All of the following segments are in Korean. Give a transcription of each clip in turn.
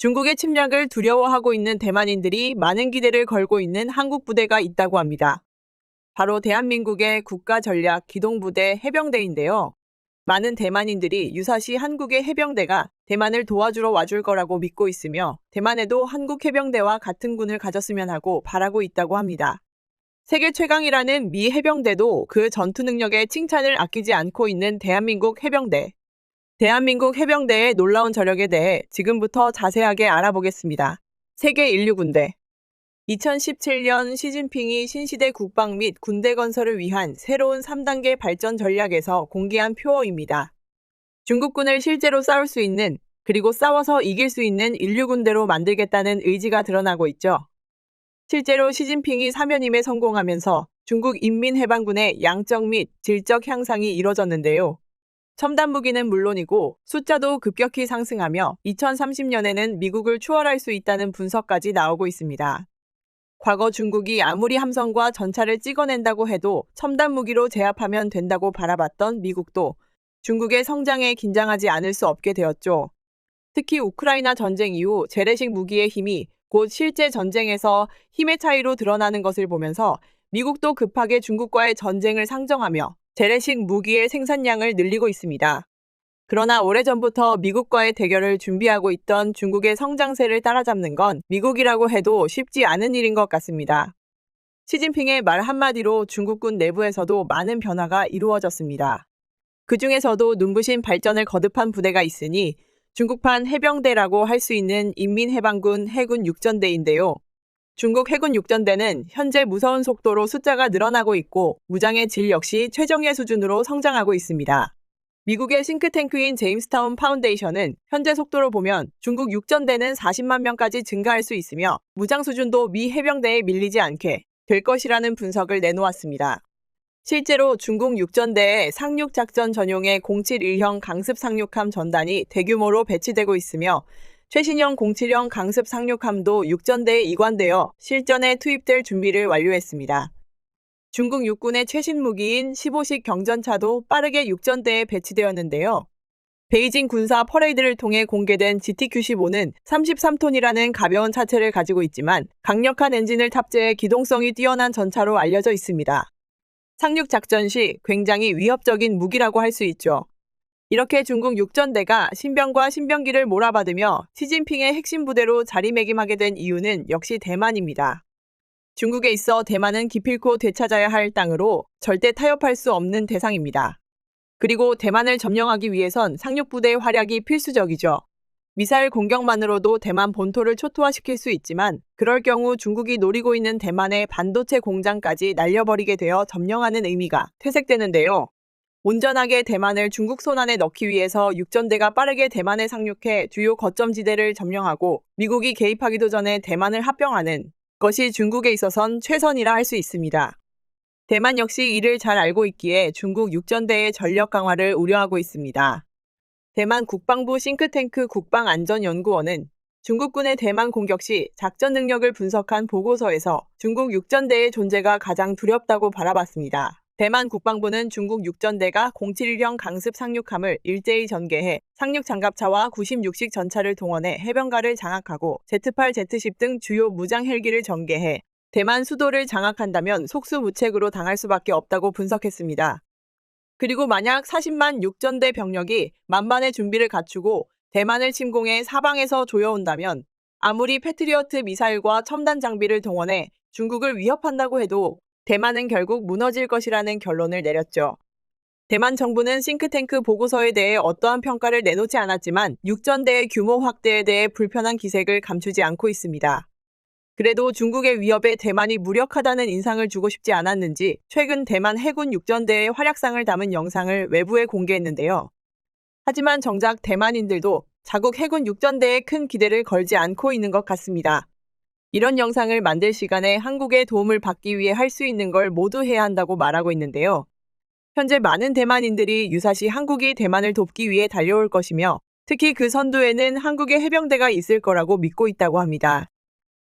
중국의 침략을 두려워하고 있는 대만인들이 많은 기대를 걸고 있는 한국 부대가 있다고 합니다. 바로 대한민국의 국가전략 기동부대 해병대인데요. 많은 대만인들이 유사시 한국의 해병대가 대만을 도와주러 와줄 거라고 믿고 있으며 대만에도 한국 해병대와 같은 군을 가졌으면 하고 바라고 있다고 합니다. 세계 최강이라는 미 해병대도 그 전투 능력에 칭찬을 아끼지 않고 있는 대한민국 해병대. 대한민국 해병대의 놀라운 저력에 대해 지금부터 자세하게 알아보겠습니다. 세계 인류 군대. 2017년 시진핑이 신시대 국방 및 군대 건설을 위한 새로운 3단계 발전 전략에서 공개한 표어입니다. 중국군을 실제로 싸울 수 있는 그리고 싸워서 이길 수 있는 인류 군대로 만들겠다는 의지가 드러나고 있죠. 실제로 시진핑이 사면임에 성공하면서 중국 인민해방군의 양적 및 질적 향상이 이뤄졌는데요. 첨단 무기는 물론이고 숫자도 급격히 상승하며 2030년에는 미국을 추월할 수 있다는 분석까지 나오고 있습니다. 과거 중국이 아무리 함성과 전차를 찍어낸다고 해도 첨단 무기로 제압하면 된다고 바라봤던 미국도 중국의 성장에 긴장하지 않을 수 없게 되었죠. 특히 우크라이나 전쟁 이후 재래식 무기의 힘이 곧 실제 전쟁에서 힘의 차이로 드러나는 것을 보면서 미국도 급하게 중국과의 전쟁을 상정하며 재래식 무기의 생산량을 늘리고 있습니다. 그러나 오래전부터 미국과의 대결을 준비하고 있던 중국의 성장세를 따라잡는 건 미국이라고 해도 쉽지 않은 일인 것 같습니다. 시진핑의 말 한마디로 중국군 내부에서도 많은 변화가 이루어졌습니다. 그 중에서도 눈부신 발전을 거듭한 부대가 있으니 중국판 해병대라고 할 수 있는 인민해방군 해군 육전대인데요. 중국 해군 육전대는 현재 무서운 속도로 숫자가 늘어나고 있고 무장의 질 역시 최정예 수준으로 성장하고 있습니다. 미국의 싱크탱크인 제임스타운 파운데이션은 현재 속도로 보면 중국 육전대는 40만 명까지 증가할 수 있으며 무장 수준도 미 해병대에 밀리지 않게 될 것이라는 분석을 내놓았습니다. 실제로 중국 육전대에 상륙작전 전용의 071형 강습 상륙함 전단이 대규모로 배치되고 있으며 최신형 07형 강습 상륙함도 육전대에 이관되어 실전에 투입될 준비를 완료했습니다. 중국 육군의 최신 무기인 15식 경전차도 빠르게 육전대에 배치되었는데요. 베이징 군사 퍼레이드를 통해 공개된 GTQ-15는 33톤이라는 가벼운 차체를 가지고 있지만 강력한 엔진을 탑재해 기동성이 뛰어난 전차로 알려져 있습니다. 상륙 작전 시 굉장히 위협적인 무기라고 할 수 있죠. 이렇게 중국 육전대가 신병과 신병기를 몰아받으며 시진핑의 핵심 부대로 자리매김하게 된 이유는 역시 대만입니다. 중국에 있어 대만은 기필코 되찾아야 할 땅으로 절대 타협할 수 없는 대상입니다. 그리고 대만을 점령하기 위해선 상륙부대의 활약이 필수적이죠. 미사일 공격만으로도 대만 본토를 초토화시킬 수 있지만 그럴 경우 중국이 노리고 있는 대만의 반도체 공장까지 날려버리게 되어 점령하는 의미가 퇴색되는데요. 온전하게 대만을 중국 손안에 넣기 위해서 육전대가 빠르게 대만에 상륙해 주요 거점 지대를 점령하고 미국이 개입하기도 전에 대만을 합병하는 것이 중국에 있어선 최선이라 할 수 있습니다. 대만 역시 이를 잘 알고 있기에 중국 육전대의 전력 강화를 우려하고 있습니다. 대만 국방부 싱크탱크 국방안전연구원은 중국군의 대만 공격 시 작전 능력을 분석한 보고서에서 중국 육전대의 존재가 가장 두렵다고 바라봤습니다. 대만 국방부는 중국 육전대가 071형 강습 상륙함을 일제히 전개해 상륙 장갑차와 96식 전차를 동원해 해변가를 장악하고 Z8, Z10 등 주요 무장 헬기를 전개해 대만 수도를 장악한다면 속수무책으로 당할 수밖에 없다고 분석했습니다. 그리고 만약 40만 육전대 병력이 만반의 준비를 갖추고 대만을 침공해 사방에서 조여온다면 아무리 패트리어트 미사일과 첨단 장비를 동원해 중국을 위협한다고 해도 대만은 결국 무너질 것이라는 결론을 내렸죠. 대만 정부는 싱크탱크 보고서에 대해 어떠한 평가를 내놓지 않았지만 육전대의 규모 확대에 대해 불편한 기색을 감추지 않고 있습니다. 그래도 중국의 위협에 대만이 무력하다는 인상을 주고 싶지 않았는지 최근 대만 해군 육전대의 활약상을 담은 영상을 외부에 공개했는데요. 하지만 정작 대만인들도 자국 해군 육전대에 큰 기대를 걸지 않고 있는 것 같습니다. 이런 영상을 만들 시간에 한국의 도움을 받기 위해 할 수 있는 걸 모두 해야 한다고 말하고 있는데요. 현재 많은 대만인들이 유사시 한국이 대만을 돕기 위해 달려올 것이며 특히 그 선두에는 한국의 해병대가 있을 거라고 믿고 있다고 합니다.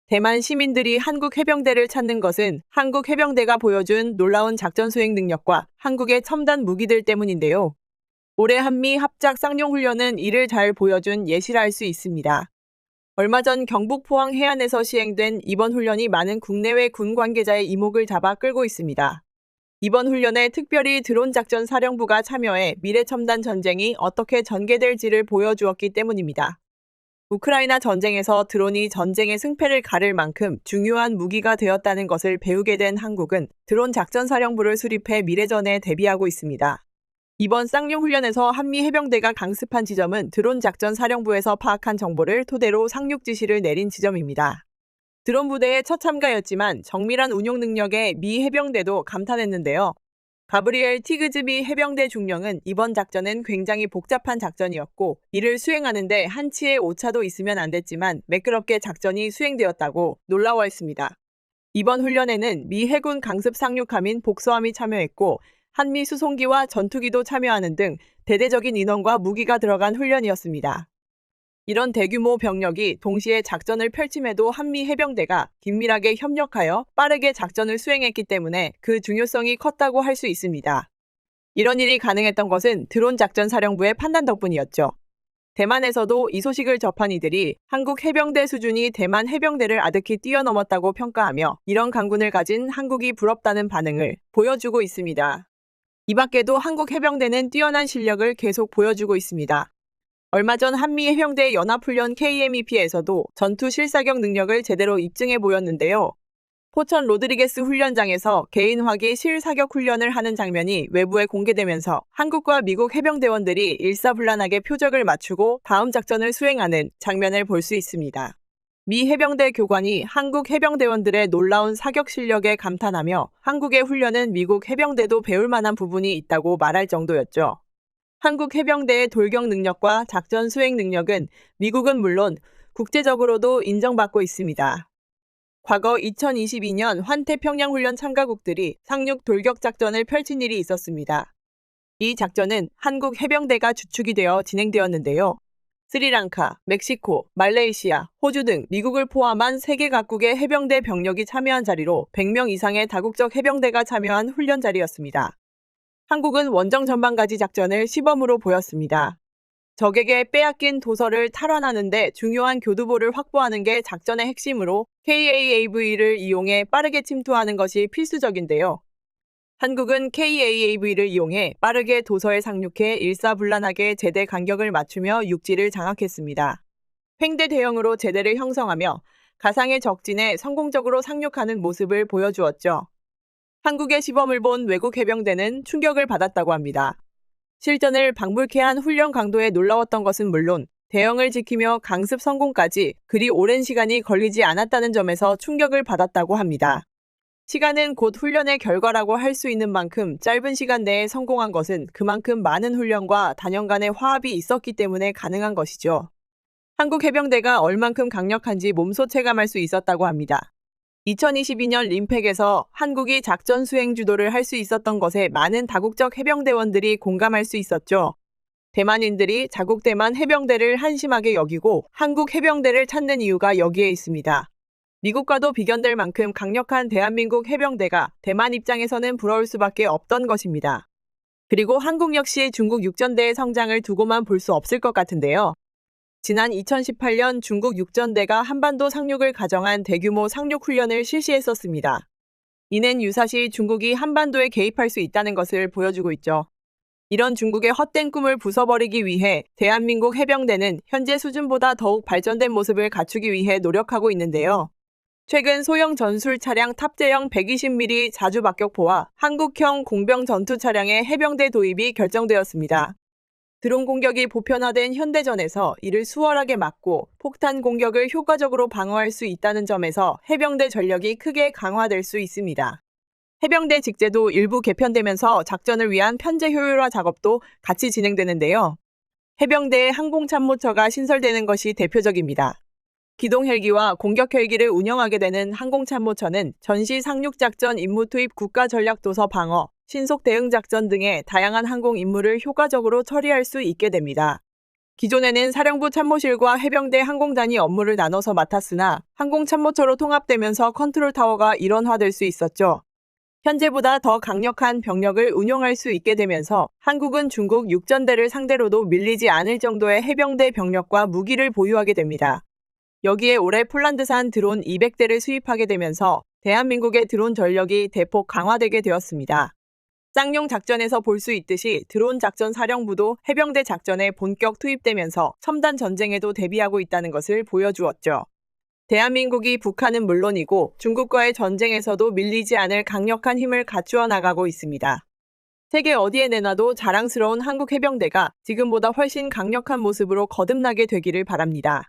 대만 시민들이 한국 해병대를 찾는 것은 한국 해병대가 보여준 놀라운 작전 수행 능력과 한국의 첨단 무기들 때문인데요. 올해 한미 합작 쌍용 훈련은 이를 잘 보여준 예시라 할 수 있습니다. 얼마 전 경북 포항 해안에서 시행된 이번 훈련이 많은 국내외 군 관계자의 이목을 잡아 끌고 있습니다. 이번 훈련에 특별히 드론 작전 사령부가 참여해 미래 첨단 전쟁이 어떻게 전개될지를 보여주었기 때문입니다. 우크라이나 전쟁에서 드론이 전쟁의 승패를 가를 만큼 중요한 무기가 되었다는 것을 배우게 된 한국은 드론 작전 사령부를 수립해 미래전에 대비하고 있습니다. 이번 쌍용 훈련에서 한미 해병대가 강습한 지점은 드론 작전 사령부에서 파악한 정보를 토대로 상륙 지시를 내린 지점입니다. 드론 부대의 첫 참가였지만 정밀한 운용 능력에 미 해병대도 감탄했는데요. 가브리엘 티그즈비 해병대 중령은 이번 작전은 굉장히 복잡한 작전이었고 이를 수행하는데 한치의 오차도 있으면 안 됐지만 매끄럽게 작전이 수행되었다고 놀라워했습니다. 이번 훈련에는 미 해군 강습 상륙함인 복서함이 참여했고 한미 수송기와 전투기도 참여하는 등 대대적인 인원과 무기가 들어간 훈련이었습니다. 이런 대규모 병력이 동시에 작전을 펼침에도 한미 해병대가 긴밀하게 협력하여 빠르게 작전을 수행했기 때문에 그 중요성이 컸다고 할 수 있습니다. 이런 일이 가능했던 것은 드론 작전 사령부의 판단 덕분이었죠. 대만에서도 이 소식을 접한 이들이 한국 해병대 수준이 대만 해병대를 아득히 뛰어넘었다고 평가하며 이런 강군을 가진 한국이 부럽다는 반응을 보여주고 있습니다. 이 밖에도 한국 해병대는 뛰어난 실력을 계속 보여주고 있습니다. 얼마 전 한미 해병대 연합훈련 KMEP에서도 전투 실사격 능력을 제대로 입증해 보였는데요. 포천 로드리게스 훈련장에서 개인화기 실사격 훈련을 하는 장면이 외부에 공개되면서 한국과 미국 해병대원들이 일사불란하게 표적을 맞추고 다음 작전을 수행하는 장면을 볼 수 있습니다. 미 해병대 교관이 한국 해병대원들의 놀라운 사격 실력에 감탄하며 한국의 훈련은 미국 해병대도 배울 만한 부분이 있다고 말할 정도였죠. 한국 해병대의 돌격 능력과 작전 수행 능력은 미국은 물론 국제적으로도 인정받고 있습니다. 과거 2022년 환태평양 훈련 참가국들이 상륙 돌격 작전을 펼친 일이 있었습니다. 이 작전은 한국 해병대가 주축이 되어 진행되었는데요. 스리랑카, 멕시코, 말레이시아, 호주 등 미국을 포함한 세계 각국의 해병대 병력이 참여한 자리로 100명 이상의 다국적 해병대가 참여한 훈련 자리였습니다. 한국은 원정 전방가지 작전을 시범으로 보였습니다. 적에게 빼앗긴 도서를 탈환하는데 중요한 교두보를 확보하는 게 작전의 핵심으로 KAAV를 이용해 빠르게 침투하는 것이 필수적인데요. 한국은 KAAV를 이용해 빠르게 도서에 상륙해 일사불란하게 제대 간격을 맞추며 육지를 장악했습니다. 횡대 대형으로 제대를 형성하며 가상의 적진에 성공적으로 상륙하는 모습을 보여주었죠. 한국의 시범을 본 외국 해병대는 충격을 받았다고 합니다. 실전을 방불케 한 훈련 강도에 놀라웠던 것은 물론 대형을 지키며 강습 성공까지 그리 오랜 시간이 걸리지 않았다는 점에서 충격을 받았다고 합니다. 시간은 곧 훈련의 결과라고 할 수 있는 만큼 짧은 시간 내에 성공한 것은 그만큼 많은 훈련과 단연간의 화합이 있었기 때문에 가능한 것이죠. 한국 해병대가 얼만큼 강력한지 몸소 체감할 수 있었다고 합니다. 2022년 림팩에서 한국이 작전 수행 주도를 할 수 있었던 것에 많은 다국적 해병대원들이 공감할 수 있었죠. 대만인들이 자국 대만 해병대를 한심하게 여기고 한국 해병대를 찾는 이유가 여기에 있습니다. 미국과도 비견될 만큼 강력한 대한민국 해병대가 대만 입장에서는 부러울 수밖에 없던 것입니다. 그리고 한국 역시 중국 육전대의 성장을 두고만 볼 수 없을 것 같은데요. 지난 2018년 중국 육전대가 한반도 상륙을 가정한 대규모 상륙 훈련을 실시했었습니다. 이는 유사시 중국이 한반도에 개입할 수 있다는 것을 보여주고 있죠. 이런 중국의 헛된 꿈을 부숴버리기 위해 대한민국 해병대는 현재 수준보다 더욱 발전된 모습을 갖추기 위해 노력하고 있는데요. 최근 소형 전술 차량 탑재형 120mm 자주 박격포와 한국형 공병 전투 차량의 해병대 도입이 결정되었습니다. 드론 공격이 보편화된 현대전에서 이를 수월하게 막고 폭탄 공격을 효과적으로 방어할 수 있다는 점에서 해병대 전력이 크게 강화될 수 있습니다. 해병대 직제도 일부 개편되면서 작전을 위한 편제 효율화 작업도 같이 진행되는데요. 해병대의 항공참모처가 신설되는 것이 대표적입니다. 기동 헬기와 공격 헬기를 운영하게 되는 항공참모처는 전시 상륙작전 임무 투입 국가 전략 도서 방어, 신속 대응 작전 등의 다양한 항공 임무를 효과적으로 처리할 수 있게 됩니다. 기존에는 사령부 참모실과 해병대 항공단이 업무를 나눠서 맡았으나 항공참모처로 통합되면서 컨트롤 타워가 일원화될 수 있었죠. 현재보다 더 강력한 병력을 운용할 수 있게 되면서 한국은 중국 육전대를 상대로도 밀리지 않을 정도의 해병대 병력과 무기를 보유하게 됩니다. 여기에 올해 폴란드산 드론 200대를 수입하게 되면서 대한민국의 드론 전력이 대폭 강화되게 되었습니다. 쌍용 작전에서 볼 수 있듯이 드론 작전 사령부도 해병대 작전에 본격 투입되면서 첨단 전쟁에도 대비하고 있다는 것을 보여주었죠. 대한민국이 북한은 물론이고 중국과의 전쟁에서도 밀리지 않을 강력한 힘을 갖추어 나가고 있습니다. 세계 어디에 내놔도 자랑스러운 한국 해병대가 지금보다 훨씬 강력한 모습으로 거듭나게 되기를 바랍니다.